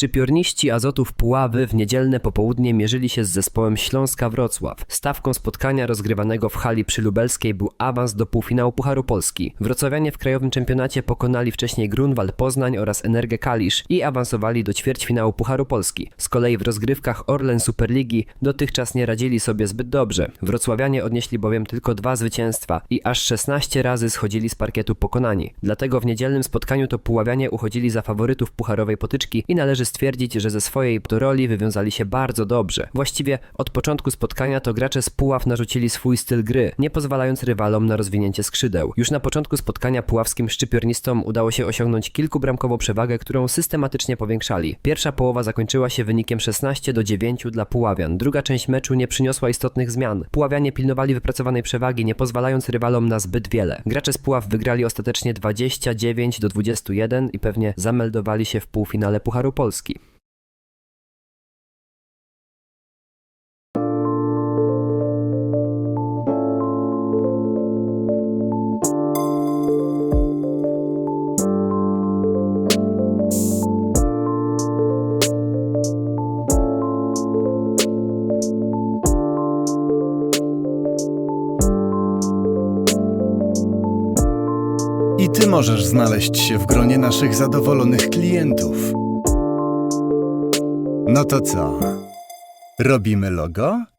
Szczypiorniści Azotów Puławy w niedzielne popołudnie mierzyli się z zespołem Śląska Wrocław. Stawką spotkania rozgrywanego w hali przylubelskiej był awans do półfinału Pucharu Polski. Wrocławianie w krajowym czempionacie pokonali wcześniej Grunwald Poznań oraz Energę Kalisz i awansowali do ćwierćfinału Pucharu Polski. Z kolei w rozgrywkach Orlen Superligi dotychczas nie radzili sobie zbyt dobrze. Wrocławianie odnieśli bowiem tylko dwa zwycięstwa i aż 16 razy schodzili z parkietu pokonani. Dlatego w niedzielnym spotkaniu to Puławianie uchodzili za faworytów pucharowej potyczki i należy stwierdzić, że ze swojej roli wywiązali się bardzo dobrze. Właściwie od początku spotkania to gracze z Puław narzucili swój styl gry, nie pozwalając rywalom na rozwinięcie skrzydeł. Już na początku spotkania puławskim szczypiornistom udało się osiągnąć kilkubramkową przewagę, którą systematycznie powiększali. Pierwsza połowa zakończyła się wynikiem 16 do 9 dla Puławian. Druga część meczu nie przyniosła istotnych zmian. Puławianie pilnowali wypracowanej przewagi, nie pozwalając rywalom na zbyt wiele. Gracze z Puław wygrali ostatecznie 29 do 21 i pewnie zameldowali się w półfinale Pucharu Polski. I ty możesz znaleźć się w gronie naszych zadowolonych klientów. No to co? Robimy logo?